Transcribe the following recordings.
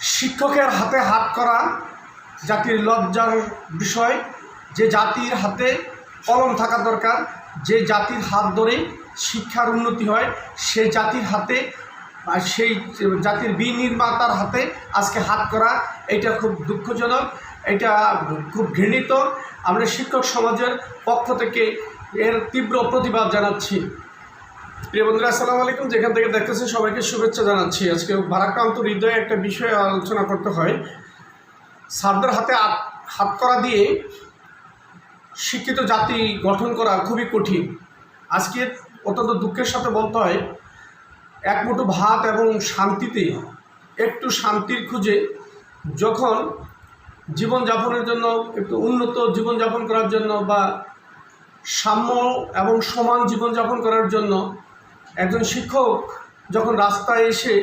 শিক্ষকের হাতে হাত করা জাতির লজ্জার বিষয়। যে জাতির হাতে কলম থাকা দরকার, যে জাতির হাত ধরে শিক্ষার উন্নতি হয়, সে জাতির হাতে সেই জাতির বিনির্মাতার হাতে আজকে হাত করা, এটা খুব দুঃখজনক, এটা খুব ঘৃণিত। আমরা শিক্ষক সমাজের পক্ষ থেকে এর তীব্র প্রতিবাদ জানাচ্ছি। প্রিয় বন্ধুরা, আসসালামু আলাইকুম। যেখান থেকে দেখতেছেন সবাইকে শুভেচ্ছা জানাচ্ছি। আজকে ভারাক্রান্ত হৃদয়ে একটা বিষয়ে আলোচনা করতে হয়। স্যারদের হাতে হাত করা দিয়ে শিক্ষিত জাতি গঠন করা খুবই কঠিন। আজকে অত্যন্ত দুঃখের সাথে বলতে হয়, এক মুঠো ভাত এবং শান্তিতে, একটু শান্তির খুঁজে যখন জীবনযাপনের জন্য, একটু উন্নত জীবনযাপন করার জন্য বা সাম্য এবং সমান জীবনযাপন করার জন্য একজন শিক্ষক যখন রাস্তায় এসে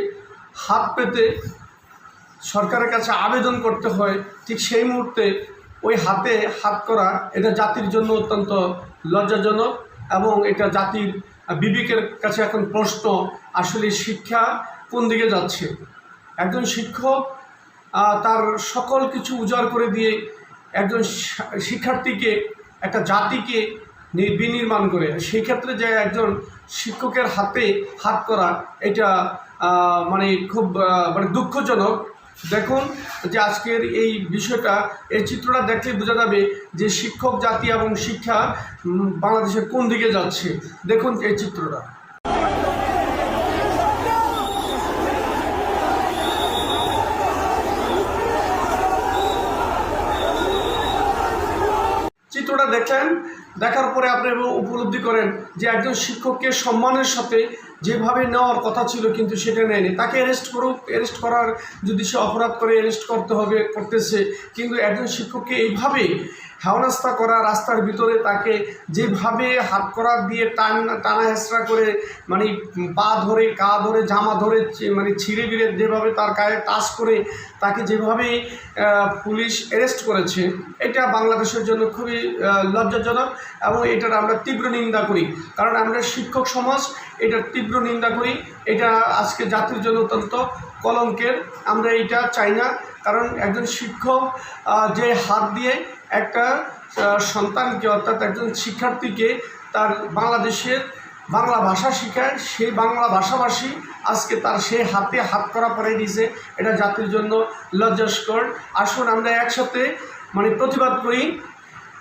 হাত পেতে সরকারের কাছে আবেদন করতে হয়, ঠিক সেই মুহূর্তে ওই হাতে হাত করা এটা জাতির জন্য অত্যন্ত লজ্জাজনক এবং এটা জাতির বিবেকের কাছে এখন প্রশ্ন, আসলে শিক্ষা কোন দিকে যাচ্ছে? একজন শিক্ষক তার সকল কিছু উজাড় করে দিয়ে একজন শিক্ষার্থীকে, একটা জাতিকে বিনির্মাণ করে। সেই ক্ষেত্রে যে একজন শিক্ষকের হাতে হাত করা এটা মানে খুব মানে দুঃখজনক। দেখুন যে আজকের এই বিষয়টা, এই চিত্রটা দেখলে বোঝা যাবে যে শিক্ষক জাতি এবং শিক্ষা বাংলাদেশের কোন দিকে যাচ্ছে। দেখুন এই চিত্রটা। চিত্রটা দেখেন, দেখার পরে আপনি উপলব্ধি করেন যে একজন শিক্ষককে সম্মানের সাথে যেভাবে নেওয়ার কথা ছিল কিন্তু সেটা নেয়নি। তাকে অ্যারেস্ট করুক অ্যারেস্ট করার যদি সে অপরাধ করে অ্যারেস্ট করতে হবে, করতেছে, কিন্তু একজন শিক্ষককে এইভাবে হেওনাস্তা করা, রাস্তার ভিতরে তাকে যেভাবে হাত করা দিয়ে টান, টানা হেঁচড়া করে মানে পা ধরে কা ধরে, জামা ধরে মানে ছিঁড়ে বিড়ে যেভাবে তার গায়ে টাচ করে তাকে যেভাবে পুলিশ অ্যারেস্ট করেছে, এটা বাংলাদেশের জন্য খুবই লজ্জাজনক এবং এটার আমরা তীব্র নিন্দা করি। কারণ আমরা শিক্ষক সমাজ এটার তীব্র নিন্দা করি। এটা আজকে জাতির জন্য অত্যন্ত কলঙ্কের। আমরা এটা চাই না। কারণ একজন শিক্ষক যে হাত দিয়ে একটা সন্তানকে অর্থাৎ একজন শিক্ষার্থীকে তার বাংলাদেশের বাংলা ভাষা শেখায়, সেই বাংলা ভাষাভাষী আজকে তার সেই হাতে হাত করা পরে দিয়েছে এটা জাতির জন্য লজ্জাস্কর। আসুন আমরা একসাথে মানে প্রতিবাদ করি।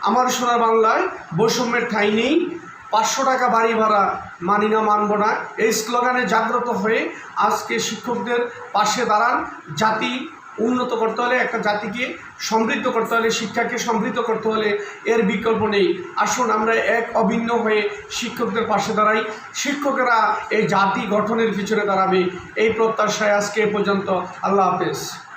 আমার সোনার বাংলায় বৈষম্যের ঠাঁই নেই, পাঁচশো টাকা বাড়ি ভাড়া মানি না, মানব না। এই স্লোগানে জাগ্রত হয়ে আজকে শিক্ষকদের পাশে দাঁড়ান জাতি উন্নত করতে হলে একটা জাতিকে সমৃদ্ধ করতে হলে, শিক্ষাকে সমৃদ্ধ করতে হলে এর বিকল্প নেই। আসুন আমরা এক অভিন্ন হয়ে শিক্ষকদের পাশে দাঁড়াই। শিক্ষকেরা এই জাতি গঠনের পিছনে দাঁড়াবে। এই প্রত্যাশায় আজকে পর্যন্ত। আল্লাহ হাফেজ।